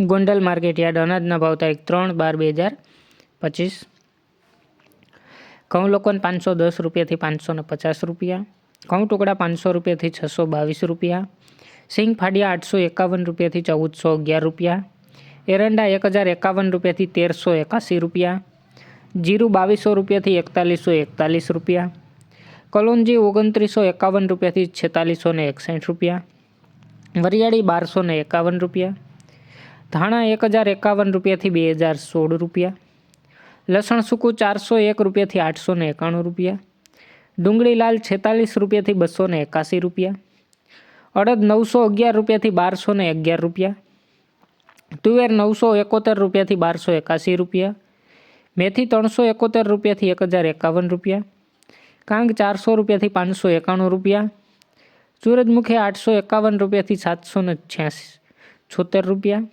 Gondal market yard અનાજના ભાવ તારીખ ત્રણ બાર બે હજાર પચીસ. ઘઉં લોકોને પાંચસો દસ રૂપિયાથી પાંચસો ને પચાસ રૂપિયા. ઘઉં ટુકડા પાંચસો રૂપિયાથી છસો બાવીસ રૂપિયા. સિંગ ફાડિયા આઠસો એકાવન રૂપિયાથી ચૌદસો અગિયાર રૂપિયા. એરંડા એક હજાર એકાવન રૂપિયાથી તેરસો એકાસી રૂપિયા. જીરું બાવીસો રૂપિયાથી એકતાલીસો એકતાલીસ રૂપિયા. કલોંજી ઓગણત્રીસો એકાવન રૂપિયાથી છેતાલીસો ને એકસાઠ રૂપિયા. વરિયાળી બારસો ને એકાવન રૂપિયા. ધાણા એક હજાર એકાવન રૂપિયાથી બે હજાર સોળ રૂપિયા. લસણ સૂકું ચારસો એક રૂપિયાથી આઠસો ને એકાણું રૂપિયા. ડુંગળી લાલ છેતાલીસ રૂપિયાથી બસો ને એકાસી રૂપિયા. અડદ નવસો અગિયાર રૂપિયાથી બારસો ને અગિયાર રૂપિયા. તુવેર નવસો એકોતેર રૂપિયાથી બારસો એકાસી રૂપિયા. મેથી ત્રણસો એકોતેર રૂપિયાથી એક હજાર એકાવન રૂપિયા. કાંગ ચારસો રૂપિયાથી પાંચસો એકાણું રૂપિયા. સૂરજમુખી આઠસો એકાવન રૂપિયાથી સાતસો ને છોતેર રૂપિયા.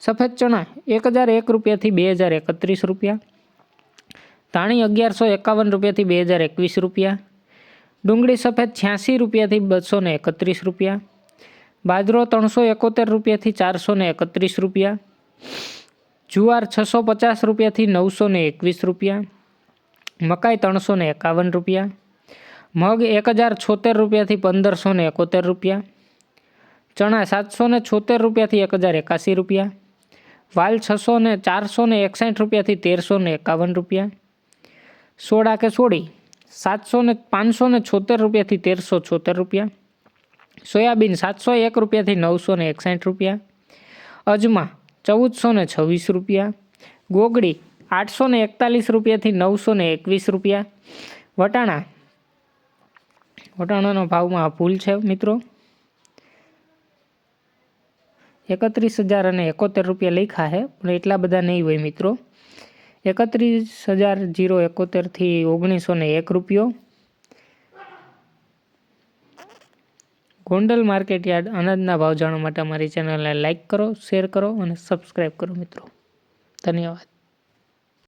સફેદ ચણા એક હજાર એક રૂપિયાથી બે હજાર એકત્રીસ રૂપિયા. ધાણી અગિયારસો એકાવન રૂપિયાથી બે હજાર એકવીસ રૂપિયા. ડુંગળી સફેદ છ્યાસી રૂપિયાથી બસો ને એકત્રીસ રૂપિયા. બાજરો ત્રણસો એકોતેર રૂપિયાથી ચારસો ને એકત્રીસ રૂપિયા. જુવાર છસો પચાસ રૂપિયાથી નવસો ને એકવીસ રૂપિયા. મકાઈ ત્રણસો ને એકાવન રૂપિયા. મગ એક હજાર છોતેર રૂપિયાથી પંદરસો ને એકોતેર રૂપિયા. ચણા સાતસો ને છોતેર રૂપિયાથી એક હજાર એકાસી રૂપિયા. વાલ છસો ને ચારસો ને એકસાઠ રૂપિયાથી તેરસો ને એકાવન રૂપિયા. સોડા કે સોડી, સાતસો ને પાંચસો ને છોતેર રૂપિયાથી તેરસો છોતેર રૂપિયા. સોયાબીન સાતસો એક રૂપિયાથી નવસો ને એકસાઠ રૂપિયા. અજમા ચૌદસો ને છવ્વીસ રૂપિયા. ગોગડી આઠસો ને એકતાલીસ રૂપિયાથી નવસો ને એકવીસ રૂપિયા. વટાણા, વટાણાનો ભાવમાં ભૂલ છે મિત્રો. એકત્રીસ હજાર અને એકોતેર રૂપિયા લખ્યા છે, પણ એટલા બધા નહીં હોય મિત્રો. એકત્રીસ હજાર જીરો એકોતેરથી ઓગણીસો ને એક રૂપિયો. ગોંડલ માર્કેટ યાર્ડ અનાજના ભાવ જાણવા માટે અમારી ચેનલને લાઇક કરો, શેર કરો અને સબસ્ક્રાઈબ કરો મિત્રો. ધન્યવાદ.